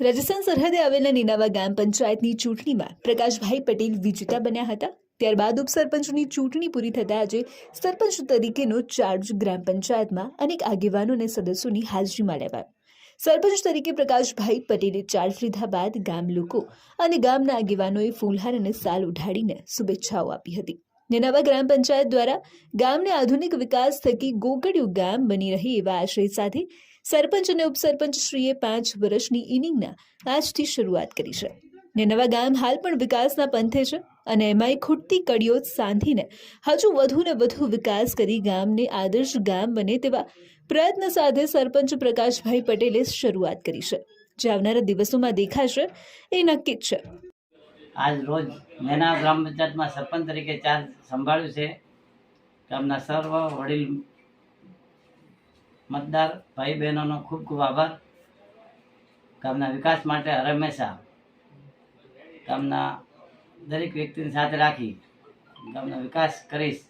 રાજસ્થાન સરહદે આવેલા નીનાવા ગામ પંચાયતની ચૂંટણીમાં પ્રકાશભાઈ પટેલ વિજેતા બન્યા હતા. ત્યારબાદ ઉપસરપંચની ચૂંટણી પૂરી થતાં આજે સરપંચ તરીકેનો ચાર્જ ગ્રામ પંચાયતમાં અનેક આગેવાનો અને સદસ્યોની હાજરીમાં લેવાયો સરપંચ તરીકે પ્રકાશભાઈ પટેલે ચાર્જ લીધા બાદ ગામ લોકો અને ગામના આગેવાનોએ ફૂલહાર અને સાલ ઉઢાડીને શુભેચ્છાઓ આપી હતી. નેનાવા ગ્રામ પંચાયત દ્વારા ગામને આધુનિક વિકાસ થકી ગોકડિયું ગામ બની રહે એવા આશય સાથે સરપંચ અને ઉપસરપંચ શ્રીએ પાંચ વર્ષની ઇનિંગના આજથી શરૂઆત કરી છે. ને નવા ગામ હાલ પણ વિકાસના પંથે છે અને એમાંય ખૂટતી કડીઓ સાંધીને હજુ વધુ ને વધુ વિકાસ કરી ગામને આદર્શ ગામ બને તેવા પ્રયત્ન સાથે સરપંચ પ્રકાશભાઈ પટેલે શરૂઆત કરી છે. જે આવનારા દિવસોમાં દેખાશે એ નક્કી જ છે. આજ રોજ મેના ગ્રામ પંચાયતમાં સરપંચ તરીકે ચાર્જ સંભાળ્યું છે. ગામના સર્વ વડીલ મતદાર ભાઈ બહેનોનો ખૂબ ખૂબ આભાર. ગામના વિકાસ માટે હંમેશા ગામના દરેક વ્યક્તિને સાથે રાખી ગામનો વિકાસ કરીશ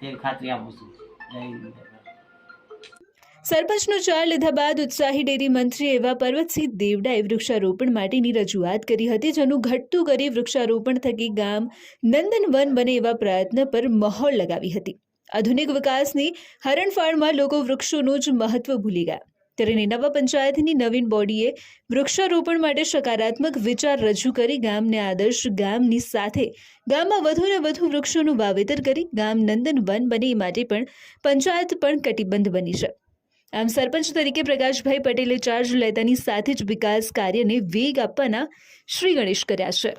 તેવી ખાતરી આપું છું. જય હિન્દ સરપંચનો ચાર લીધા બાદ ઉત્સાહી ડેરી મંત્રી એવા પર્વતસિંહ દેવડાએ વૃક્ષારોપણ માટેની રજૂઆત કરી હતી, જેનું ઘટતું કરી વૃક્ષારોપણ થકી ગામ નંદનવન બને એવા પ્રયત્ન પર મહોર લગાવી હતી. આધુનિક વિકાસની હરણફાળમાં લોકો વૃક્ષોનું જ મહત્વ ભૂલી ગયા. ત્યારે નવા પંચાયતની નવીન બોડીએ વૃક્ષારોપણ માટે સકારાત્મક વિચાર રજૂ કરી ગામને આદર્શ ગામની સાથે ગામમાં વધુ ને વધુ વૃક્ષોનું વાવેતર કરી ગામ નંદનવન બને એ માટે પણ પંચાયત પણ કટિબદ્ધ બની છે. આમ સરપંચ તરીકે પ્રકાશભાઈ પટેલે ચાર્જ લેતાની સાથે જ વિકાસ કાર્યને વેગ આપવાના શ્રી ગણેશ કર્યા છે.